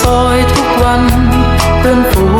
ซอยทุกวันเพื่อนฝู